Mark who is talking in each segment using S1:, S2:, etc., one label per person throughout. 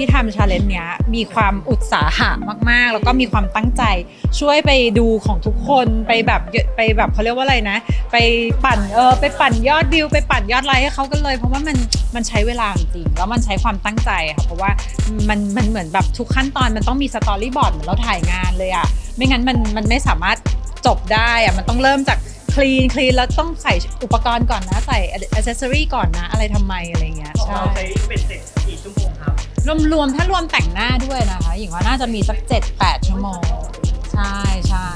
S1: ที่ทำชาเลนจ์เนี้ยมีความอุตสาหะมาก ๆ แล้วก็มีความตั้งใจช่วยไปดูของทุกคนไปแบบไปแบบเขาเรียกว่าอะไรนะ ไปปั่นเออไปปั่นยอดวิวไปปั่นยอดไลค์ให้เขากันเลย เพราะว่ามันมันใช้เวลาจริงแล้วมันใช้ความตั้งใจค่ะเพราะว่ามันมันเหมือนแบบทุกขั้นตอนมันต้องมีสตอรี่บอร์ดเหมือนเราถ่ายงานเลยอะไม่งั้นมันมันไม่สามารถจบได้อะมันต้องเริ่มจากคลีนคลีนแล้วต้องใส่อุปกรณ์ก่อนนะ ใส่อ c เซสซอรี่ก่อนนะ อะไรทำไมอะไรเงี้ยใช่
S2: เราใช้เป็นเสร็จกี่ชั่วโมงครับ
S1: รวมๆถ้ารวมแต่งหน้าด้วยนะคะหญิงว่าน่าจะมีสัก 7-8 ชั่วโมง ใช่ใช่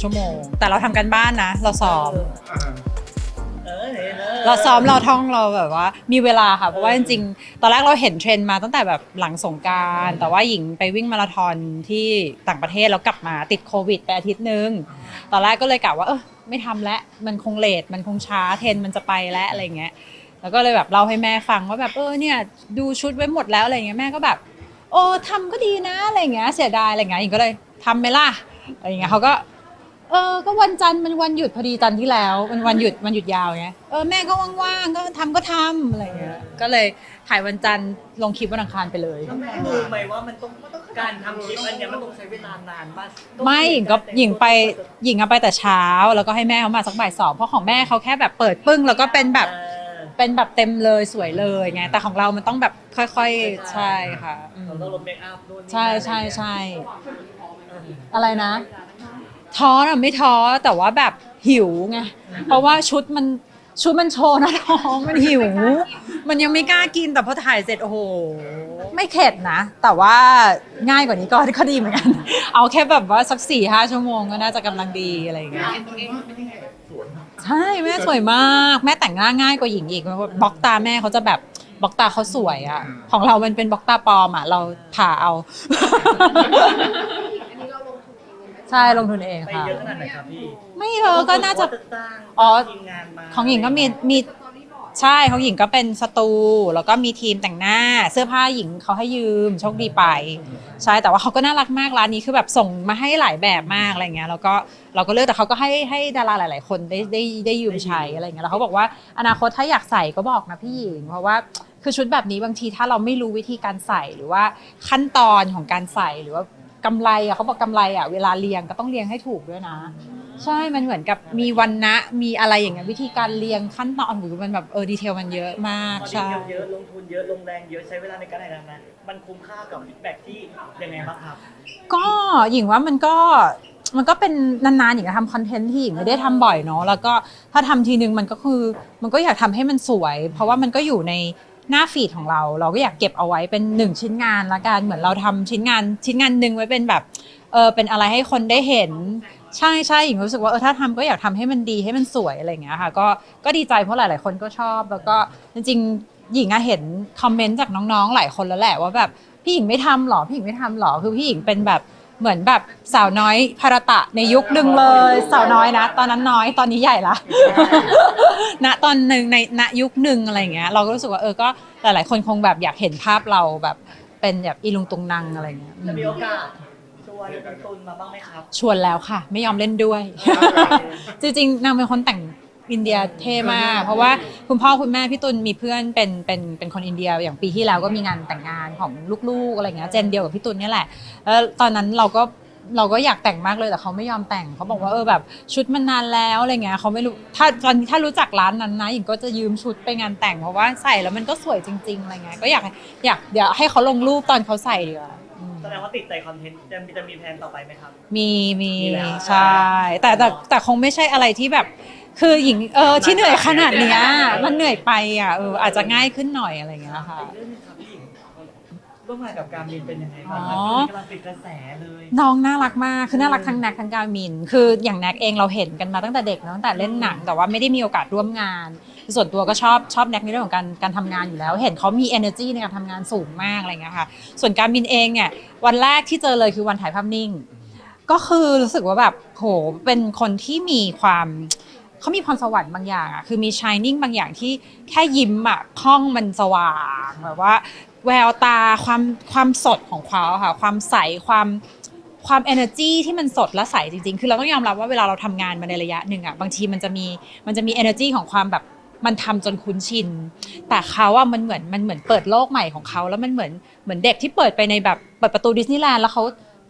S1: ชั่วโมง แต่เราทำกันบ้านนะ เราซ้อม
S2: เออเห็นออ
S1: เราซ้อมเราท่องเราแบบว่า มีเวลาค่ะเพราะว่าจริงๆ ตอนแรกเราเห็นเทรนด์มาตั้งแต่แบบหลังสงกรารแต่ว่าหญิงไปวิ่งมาราธอนที่ต่างประเทศแล้วกลับมาติดโควิดไปอาทิตย์นึงตอนแรกก็เลยกะว่าเออไม่ทำแล้วมันคงเลทมันคงช้าเทรนด์มันจะไปแล้วอะไรเงี้ยแล้วก็เลยแบบเล่าให้แม่ฟังว่าแบบเออเนี่ยดูชุดไว้หมดแล้วอะไรเงี้ยแม่ก็แบบ โอ้ทำก็ดีนะอะไรเงี้ยเสียดายอะไรเงี้ยหญิงก็เลยทำไหมล่ะอะไรเงี้ยเขาก็ เออก็วันจันทร์มันวันหยุดพอดีจันทร์ที่แล้วมันวันหยุดวันหยุดยาวไงเออแม่ก็ว่างๆก็ทำก็ทำอะไรเงี้ยก็เลยถ่ายวันจันทร์ลงคลิปวันอังคารไปเลย
S2: แล้วแม่รู้ไหมว่ามันต้องการทำคลิปอันเนี้ยมันต้องใช้เวลานานมากต้อง
S1: ไม่หญิงก็หญิงไปหญิงอะไปแต่เช้า แล้วก็ให้แม่เขามาสักบ่ายสองเพราะของแม่เขาแค่แบบเปิดปึ้ง แล้วก็เป็นแบบ
S2: เออ
S1: เป็นแบบเต็มเลยสวยเลยไงแต่ของเรามันต้องแบบค่อยๆ ใช่ค่ะอืม
S2: เราต้องลดเมคอัพนู่นนี่
S1: ใช่
S2: นั่น
S1: ใช่ใช่
S2: เออ
S1: อะไรนะ ท้ออะไม่ท้อแต่ว่าแบบหิวไงเพราะว่าชุดมันชุดมันโชว์หนะท้องมันหิว มันยังไม่กล้ากินแต่พอถ่ายเสร็จโอ้โหไม่เข็ดนะ แต่ว่าง่ายกว่านี้ก็ก็ดีเหมือนกัน เอาแค่แบบว่าสักสี่ห้าชั่วโมงก็น่าจะกำลังดีอะไรอย่างเงี้ยใช่แม่สวยมากแม่แต่งหน้าง่ายกว่าหญิงอีกเพราะว่าบล็อกตาแม่เขาจะแบบบล็อกตาเขาสวยอะของเรามันเป็นบล็อกตาปลอมอะเราผ่าเอา ใช่ลงทุนเอง
S2: ไป
S1: ค่ะ
S2: เยอะขนาดไหนครับพี่
S1: ไม่เยอะก็น่าจะ
S2: จ้าง
S1: อ๋อ
S2: ทีมงานมา
S1: ของหญิงก็มีมีใช่ของหญิงก็เป็นสตูแล้วก็มีทีมแต่งหน้า เสื้อผ้าหญิงเขาให้ยืมโชคดีไป ใช่แต่ว่าเขาก็น่ารักมากร้านนี้คือแบบส่งมาให้หลายแบบมากอะไรเงี้ยแล้วก็เราก็เลือกแต่เขาก็ให้ให้ดาราหลาย ๆ คนได้ได้ได้ยืมใช้อะไรเงี้ยแล้วเขาบอกว่าอนาคตถ้าอยากใส่ก็บอกนะพี่หญิงเพราะว่าคือชุดแบบนี้บางทีถ้าเราไม่รู้วิธีการใส่หรือว่าขั้นตอนของการใส่หรือว่า กำไรอะเขาบอกกำไรอะเวลาเรียงก็ต้องเรียงให้ถูกด้วยนะ ใช่มันเหมือนกับมีวันนะมีอะไรอย่างเงี้ยวิธีการเรียงขั้นตอนหูมันแบบเออดีเทลมันเยอะมาก
S2: ตอนนี้
S1: ใช่
S2: เยอะๆลงทุนเยอะลงแรงเยอะใช้เวลาในการถ่ายทำนั้นมันคุ้มค่ากับฟีดแบ็กที่ยังไงบ้างครับ
S1: ก็หญิงว่ามันก็มันก็เป็นนานๆหญิงจะทำคอนเทนต์ที่หญิงไม่ได้ทำบ่อยเนาะแล้วก็ถ้าทำทีนึงมันก็คือมันก็อยากทำให้มันสวย เพราะว่ามันก็อยู่ใน หน้าฟีดของเรา เราก็อยากเก็บเอาไว้เป็นหนึ่งชิ้นงานละกันเหมือนเราทำชิ้นงานชิ้นงานหนึ่งไว้เป็นแบบเออเป็นอะไรให้คนได้เห็นใช่ใช่หญิงรู้สึกว่าเออถ้าทำก็อยากทำให้มันดีให้มันสวยอะไรอย่างเงี้ยค่ะก็ก็ดีใจเพราะหลาย ๆ คนก็ชอบ แล้วก็จริงๆหญิงอะเห็นคอมเมนต์จากน้องๆ หลายคนแล้วแหละว่าแบบพี่หญิงไม่ทำหรอพี่หญิงไม่ทำหรอคือพี่หญิงเป็นแบบ เหมือนแบบสาวน้อยภารตะในยุคหนึ่งเลย สาวน้อยนะ ตอนนั้นน้อยตอนนี้ใหญ่ละ ณตอนหนึ่งในณยุคหนึ่งอะไรอย่างเงี้ยเราก็รู้สึกว่าเออก็หลายๆคนคงแบบอยากเห็นภาพเราแบบเป็นแบบอีลุงตุงนังอะไรอย่างเงี้ยอื
S2: จะ
S1: ม
S2: มีโอกาสชวนคุณตุนมาบ้างไหมครับ
S1: ชวนแล้วค่ะ ไม่ยอมเล่นด้วย จริงๆนางเป็นคนแต่ง อินเดียเท่มากเพราะว่าคุณพ่อคุณแม่พี่ตุลมีเพื่อนเป็นเป็นเป็นคนอินเดียอย่างปีที่แล้วก็มีงานแต่งงานของลูกๆอะไรเงี้ยเจนเดียวกับพี่ตุลเนี่ยแหละแล้วตอนนั้นเราก็เราก็อยากแต่งมากเลยแต่เขาไม่ยอมแต่งเขาบอกว่าเออแบบชุดมันนานแล้วอะไรเงี้ยเขาไม่รู้ถ้าตอนถ้ารู้จักร้านนั้นนะหญิงก็จะยืมชุดไปงานแต่งเพราะว่าใส่แล้วมันก็สวยจริงๆอะไรเงี้ยก็อยากอยากเดี๋ยวให้เขาลงรูปตอนเขาใส่ดีกว่าอืม
S2: แสดงว่าติดใจคอนเทนต์จะมีจะมีแผนต่อไปไหมครับ
S1: มีมี
S2: มีแล้ว
S1: ใช่แต่แต่แต่คงไม่ใช่อะไรที่แบบ คือหญิงเออที่เหนื่อยขนาดเนี้ยมันเหนื่อยไปอะเอออาจจะง่ายขึ้นหน่อยอะไรอย่างเงี้ยค่ะ
S2: อีกเรื่องหนึงครับพี่หญิงร่วมงานกับการมินเป็นยังไงบ้าง
S1: อ๋
S2: ค
S1: อ
S2: รับช่วงนี้กำลังติดกระแสเลย
S1: น้องน่ารักมากคือน่ารักทั้งแน็กทั้งกามิน คืออย่างแน็กเองเราเห็นกันมาตั้งแต่เด็กเนอะตั้งแต่เล่นหนังแต่ว่าไม่ได้มีโอกาสร่วมงาน ส่วนตัวก็ชอบชอบแน็กในเรื่องของการการทำงานอยู่แล้ว เห็นเขามี energy ในการทำงานสูงมากอะไรอย่างเงี้ยค่ะ ส่วนการมินเองเนี่ยวันแรกที่เจอเลยคือวันถ่ายภาพนิ่ง ก็คือรู้สึกว่าแบบโหเป็นคนที่มีความ เขามีพรสวรรค์บางอย่างอะคือมี shining บางอย่างที่แค่ยิ้มอะห้องมันสว่างแบบว่า แววตาความความสดของเขาค่ะ ความใสความความ energy ที่มันสดและใสจริงๆ คือเราต้องยอมรับว่าเวลาเราทำงานมาในระยะหนึ่งอะบางทีมันจะมีมันจะมี energy ของความแบบมันทำจนคุ้นชิน แต่เขาอะมันเหมือนมันเหมือนเปิดโลกใหม่ของเขา แล้วมันเหมือนเหมือนเด็กที่เปิดไปในแบบเปิดประตูดิสนีย์แลนด์แล้วเขา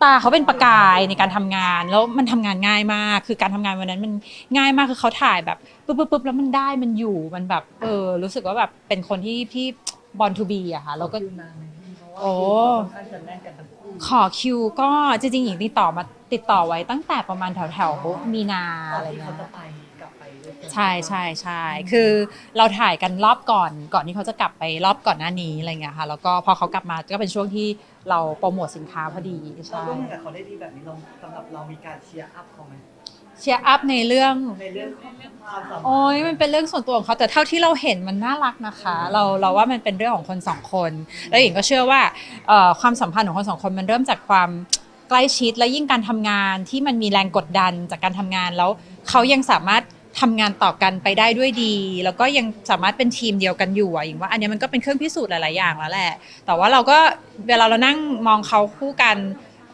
S1: ตาเขาเป็นประกายในการทำงาน แล้วมันทำงานง่ายมาก คือการทำงานวันนั้นมันง่ายมากคือเขาถ่ายแบบปุ๊บปุ๊บปุ๊บแล้วมันได้มันอยู่มันแบบเออรู้สึกว่าแบบเป็นคนที่ที่บอลทูบีอะค่ะแล้วก็
S2: คิวนานไหมพี่เพราะว่า
S1: โอ้
S2: คิวค่อนข้างจะแน่นกันทั้งคู่
S1: ขอคิวก็จริงๆหญิงติดต่อมาติดต่อไว้ตั้งแต่ประมาณแถวแถวๆมีนา
S2: ตอน
S1: อะไร
S2: ที่
S1: เงี้
S2: เขา
S1: ย ช่ใช่ใช่คือเราถ่ายกันรอบก่อน ก่อนที่เขาจะกลับไปรอบก่อนหน้านี้อะไรเงี้ยค่ะ แล้วก็พอเขากลับมาก็เป็นช่วงที่เราโปรโมทสินค้าพอดี
S2: เรา
S1: ใช่
S2: ร่วมงานกับเขาได้ดีแบบนี้เราสำหรับเรามีการเชียร์อัพเขาไหม
S1: เชียร์อัพในเรื่อง
S2: ในเรื่องความสัมพันธ์
S1: โอ้ยมันเป็นเรื่องส่วนตัวของเขาแต่เท่าที่เราเห็นมันน่ารักนะคะ เราเราว่ามันเป็นเรื่องของคนสองคน แล้วหญิงก็เชื่อว่าเอ่อความสัมพันธ์ของคนสองคนมันเริ่มจากความใกล้ชิดและยิ่งการทำงานที่มันมีแรงกดดันจากการทำงานแล้วเขายังสามารถ ทำงานต่อกันไปได้ด้วยดี แล้วก็ยังสามารถเป็นทีมเดียวกันอยู่อะหญิงว่าอันเนี้ยมันก็เป็นเครื่องพิสูจน์หลาย ๆ อย่างแล้วแหละ แต่ว่าเราก็เวลาเรานั่งมองเขาคู่กัน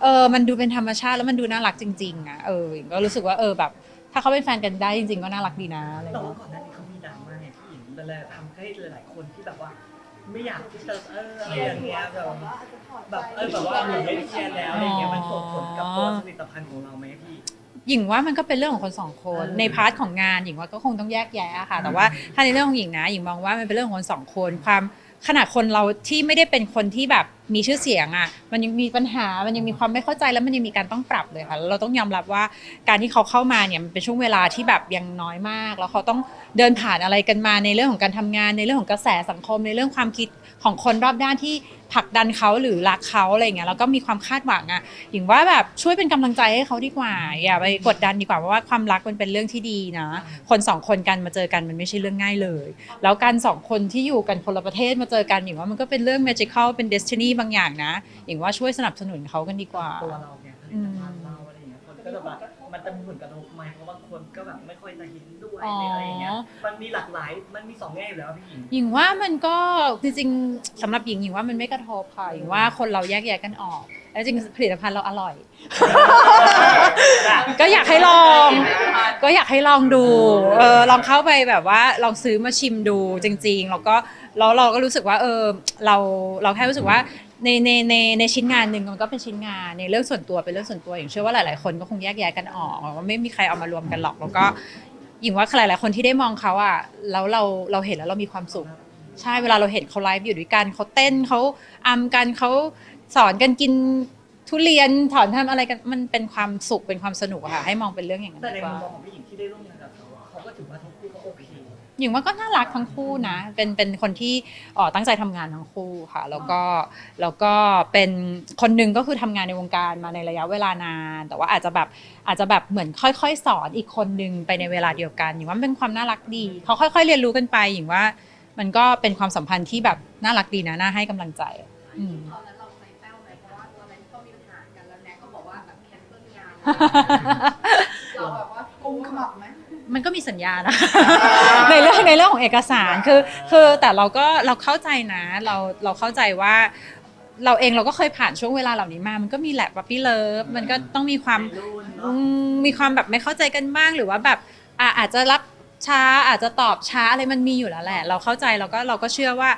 S1: เออมันดูเป็นธรรมชาติแล้วมันดูน่ารักจริง ๆอะเออหญิงก็รู้สึกว่าเออแบบ ถ้าเขาเป็นแฟนกันได้จริง ๆ ก็น่ารักดีนะอะไร
S2: แต่
S1: เงี้
S2: ว่ายก่อนหน้านี้เขามีดราม่าเนี่ยพี่หญิงเลยทำให้หลายๆคนที่แบบว่า ไม่อยากที่จะเอออะไรอย่างเงี้ยแบบแบบเออแบบว่าหนูไม่ได้เชียร์แล้วอะไรอย่างเงี้ยมันส่งผลกับตัวผลิตภัณฑ์ของเราไหมพี่
S1: หญิงว่ามันก็เป็นเรื่องของคนสองคน
S2: เออ
S1: ในพาร์ทของงานหญิงว่าก็คงต้องแยกแยะค่ะ แต่ว่าถ้าในเรื่องของหญิงนะหญิงมองว่ามันเป็นเรื่องของคนสองคนความขนาดคนเราที่ไม่ได้เป็นคนที่แบบมีชื่อเสียงอะมันยังมีปัญหามันยังมีความไม่เข้าใจแล้วมันยังมีการต้องปรับเลยค่ะเราต้องยอมรับว่าการที่เขาเข้ามาเนี่ยมันเป็นช่วงเวลาที่แบบยังน้อยมาก แล้วเขาต้องเดินผ่านอะไรกันมาในเรื่องของการทำงานในเรื่องของกระแสสังคมในเรื่องความคิดของคนรอบด้านที่ผลักดันเขาหรือรักเขาอะไรอย่างเงี้ยแล้วก็มีความคาดหวังอะหญิงว่าแบบช่วยเป็นกำลังใจให้เขาดีกว่าอย่าไปกดดันดีกว่าเพราะว่าความรักมันเป็นเรื่องที่ดีนะ คนสองคนกันมาเจอกันมันไม่ใช่เรื่องง่ายเลย แล้วการสองคนที่อยู่กันคนละประเทศมาเจอกันหญิงว่ามันก็เป็นเรื่อง magical เป็น destiny บางอย่างนะหญิงว่าช่วยสนับสนุนเขากันดีกว่า
S2: ตัวเราเนี่ยผลิตภัณฑ์เราอะไรอย่างเงี้ยคนก็จะแบบมันจะมีผลกระทบไหมเพราะบางคนก็แบบไม่ค่อยจะเห็นด้วยหรืออะไรอย่างเงี้ย
S1: อ๋อ
S2: มันมีหลากหลายมันมีสองแง่อยู่แล้วพี่หญิง
S1: หญิงว่ามันก็จริงๆสำหรับหญิงหญิงว่ามันไม่กระทบค่ะหญิงว่าคนเราแยกแยะกันออก แล้วจริงๆผลิตภัณฑ์เราอร่อย ก็อยากให้ลอง ก็อยากให้ลองดูเออลองเข้าไปแบบว่าลองซื้อมาชิมดูจริง ๆ แล้วก็แล้วเราก็รู้สึกว่าเออเราเราแค่รู้สึกว่าในในในในชิ้นงานหนึ่งมันก็เป็นชิ้นงานในเรื่องส่วนตัวเป็นเรื่องส่วนตัวอย่างเชื่อว่าหลาย ๆ คนก็คงแยกแยะกันออกว่าไม่มีใครเอามารวมกันหรอก แล้วก็หญิงว่าหลาย ๆ คนที่ได้มองเขาอะแล้วเราเราเห็นแล้วเรามีความสุขใช่เวลาเราเห็นเขาไลฟ์อยู่ด้วยกันเขาเต้นเขาอัมกันเขา สอนกันกินทุเรียนสอนทำอะไรกันมันเป็นความสุขเป็นความสนุกอะค่ะ ให้มองเป็นเรื่องอย่างนั้น
S2: แต่ใน
S1: ดีก
S2: มุ
S1: ว่าม
S2: มองของพี่หญิงที่ได้ร่วมงานกับเขาเขาก็ถือว่าทั้งคู่ก็โอเค
S1: หญิงว่าก็น่ารักทั้งคู่นะ เป็นเป็นคนที่เอ่อตั้งใจทำงานทั้งคู่ค่ะ แล้วก็แล้วก็เป็นคนหนึ่งก็คือทำงานในวงการมาในระยะเวลานาน แต่ว่าอาจจะแบบอาจจะแบบเหมือนค่อย ๆ สอนอีกคนหนึ่งไปในเวลาเดียวกันหญิงว่ามันเป็นความน่ารักดี เขาค่อย ๆ เรียนรู้กันไปหญิงว่ามันก็เป็นความสัมพันธ์ที่แบบน่ารักดีนะน่าให้กำลังใจอืม
S3: ตอนนั้น เราแบบว่ากุมขมับไหม
S1: มันก็มีสัญญานะ ในเรื่องในเรื่องของเอกสารคือคือแต่เราก็เราเข้าใจนะ เราเราเข้าใจว่า เราเองเราก็เคยผ่านช่วงเวลาเหล่านี้มา มันก็มีแหละปั๊ปปี้เลิฟมันก็ต้องมีความอืมมีความแบบไม่เข้าใจกันบ้างหรือว่าแบบอะอาจจะรับช้าอาจจะตอบช้าอะไรมันมีอยู่แล้วแหละ เราเข้าใจเราก็เราก็เชื่อว่า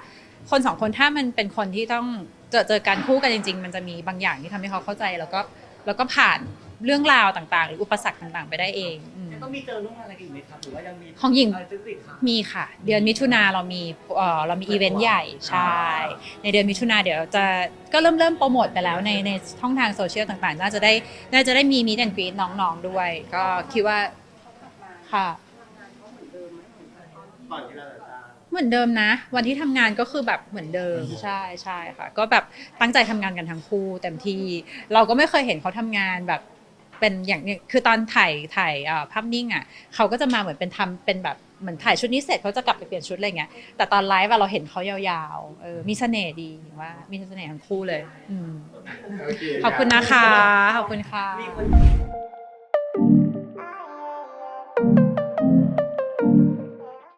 S1: คนสองคนถ้ามันเป็นคนที่ต้องเจอเจอกันคู่กันจริง ๆ มันจะมีบางอย่างที่ทำให้เขาเข้าใจแล้วก็แล้วก็ผ่าน เรื่องราวต่างๆ หรืออุปสรรคต่างๆ ไปได้เองอืม
S2: ยังต้องมีเจอร่วมงานอะไรกันอีกไหมครับหรือว่ายังมี
S1: ของหญิง
S2: อะไรจุดติดครับ
S1: มีค่ะ เดือนมิถุนาเรามีเอ่อเรามีอีเวนต์ใหญ่ใช่ ในเดือนมิถุนาเดี๋ยวจะก็เริ่มเริ่มโปรโมทไปแล้วในในช่องทางโซเชียลต่างๆ น่าจะได้น่าจะได้มีมีแอนกรีดน้องๆด้วย ก็คิดว่าค่ะ
S2: ก่อนที่เราจะจ้าง
S1: เหมือนเดิมนะ วันที่ทำงานก็คือแบบเหมือนเดิมใช่ใช่ค่ะ ก็แบบตั้งใจทำงานกันทั้งคู่เต็มที่ เราก็ไม่เคยเห็นเขาทำงานแบบ เป็นอย่างเนี้ยคือตอนถ่ายถ่ายเอ่อภาพนิ่งอะเขาก็จะมาเหมือนเป็นทำเป็นแบบเหมือนถ่ายชุดนี้เสร็จเขาจะกลับไปเปลี่ยนชุดอะไรเงี้ยแต่ตอนไลฟ์อะเราเห็นเขายาวๆเออมีเสน่ห์ดีว่า มีเสน่ห์ทั้งคู่เลย อืมขอบคุณนะคะ ขอบคุณค่ะ
S2: มีคน